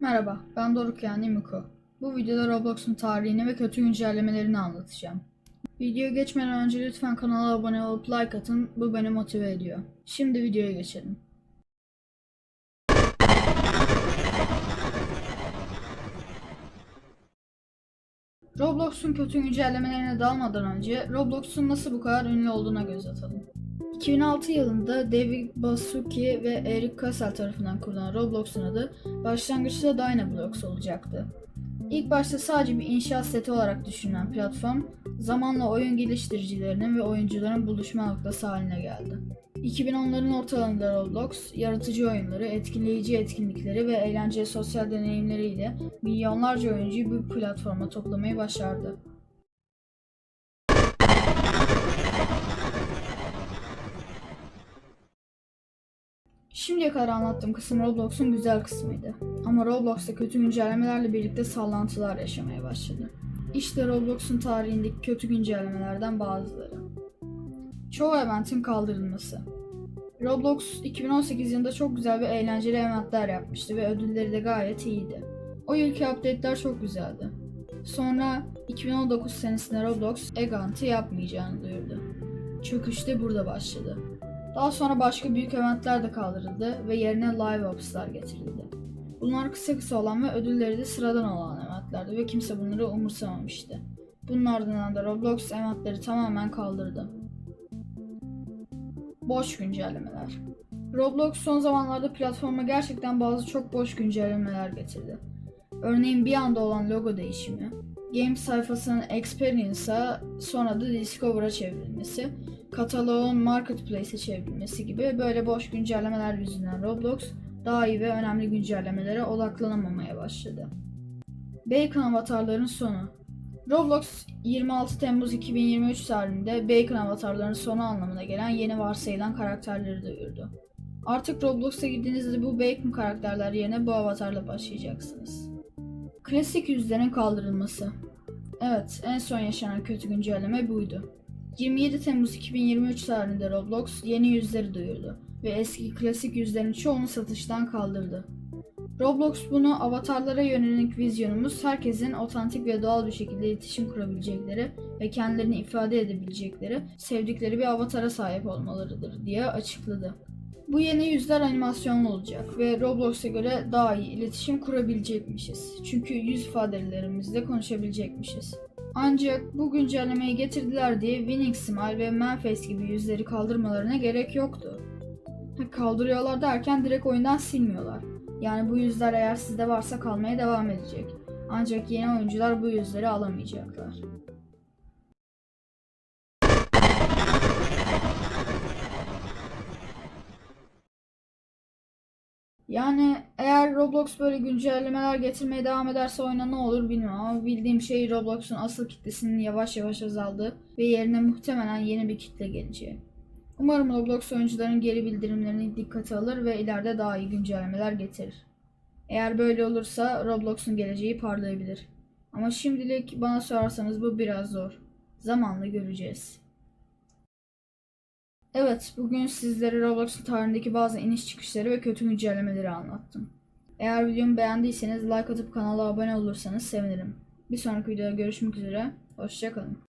Merhaba, ben Doruk yani Miko. Bu videoda Roblox'un tarihini ve kötü güncellemelerini anlatacağım. Videoya geçmeden önce lütfen kanala abone olup like atın, bu beni motive ediyor. Şimdi videoya geçelim. Roblox'un kötü güncellemelerine dalmadan önce Roblox'un nasıl bu kadar ünlü olduğuna göz atalım. 2006 yılında David Baszucki ve Eric Kassel tarafından kurulan Roblox'un adı başlangıçta Dynablocks olacaktı. İlk başta sadece bir inşaat seti olarak düşünülen platform, zamanla oyun geliştiricilerinin ve oyuncuların buluşma noktası haline geldi. 2010'ların ortalarında Roblox, yaratıcı oyunları, etkileyici etkinlikleri ve eğlenceli sosyal deneyimleriyle milyonlarca oyuncuyu bu platforma toplamayı başardı. Şimdiye kadar anlattığım kısım Roblox'un güzel kısmıydı. Ama Roblox'ta kötü güncellemelerle birlikte sallantılar yaşamaya başladı. İşte Roblox'un tarihindeki kötü güncellemelerden bazıları. Çoğu eventin kaldırılması. Roblox 2018 yılında çok güzel ve eğlenceli eventler yapmıştı ve ödülleri de gayet iyiydi. O yılki update'ler çok güzeldi. Sonra 2019 senesinde Roblox Egant'ı yapmayacağını duyurdu. Çöküş de burada başladı. Daha sonra başka büyük eventler de kaldırıldı ve yerine live ops'lar getirildi. Bunlar kısa kısa olan ve ödülleri de sıradan olan eventlerdi ve kimse bunları umursamamıştı. Bunun ardından da Roblox eventleri tamamen kaldırdı. Boş güncellemeler. Roblox son zamanlarda platforma gerçekten bazı çok boş güncellemeler getirdi. Örneğin bir anda olan logo değişimi, game sayfasının Experience'a sonra da Discover'a çevrilmesi, kataloğun Marketplace'e çevrilmesi gibi böyle boş güncellemeler yüzünden Roblox daha iyi ve önemli güncellemelere odaklanamamaya başladı. Bacon avatarların sonu Roblox 26 Temmuz 2023 tarihinde Bacon avatarların sonu anlamına gelen yeni varsayılan karakterleri duyurdu. Artık Roblox'a girdiğinizde bu Bacon karakterler yerine bu avatarla başlayacaksınız. Klasik yüzlerin kaldırılması Evet, en son yaşanan kötü güncelleme buydu. 27 Temmuz 2023 tarihinde Roblox yeni yüzleri duyurdu ve eski klasik yüzlerin çoğunu satıştan kaldırdı. Roblox bunu avatarlara yönelik vizyonumuz herkesin otantik ve doğal bir şekilde iletişim kurabilecekleri ve kendilerini ifade edebilecekleri, sevdikleri bir avatara sahip olmalarıdır diye açıkladı. Bu yeni yüzler animasyonlu olacak ve Roblox'a göre daha iyi iletişim kurabilecekmişiz. Çünkü yüz ifadelerimizle konuşabilecekmişiz. Ancak bu güncellemeyi getirdiler diye Winning Smile ve Manface gibi yüzleri kaldırmalarına gerek yoktu. Kaldırıyorlar derken direkt oyundan silmiyorlar. Yani bu yüzler eğer sizde varsa kalmaya devam edecek. Ancak yeni oyuncular bu yüzleri alamayacaklar. Yani eğer Roblox böyle güncellemeler getirmeye devam ederse oyuna ne olur bilmiyorum ama bildiğim şey Roblox'un asıl kitlesinin yavaş yavaş azaldığı ve yerine muhtemelen yeni bir kitle geleceği. Umarım Roblox oyuncuların geri bildirimlerini dikkate alır ve ileride daha iyi güncellemeler getirir. Eğer böyle olursa Roblox'un geleceği parlayabilir. Ama şimdilik bana sorarsanız bu biraz zor. Zamanla göreceğiz. Evet, bugün sizlere Roblox'un tarihindeki bazı iniş çıkışları ve kötü güncellemeleri anlattım. Eğer videomu beğendiyseniz like atıp kanala abone olursanız sevinirim. Bir sonraki videoda görüşmek üzere, hoşçakalın.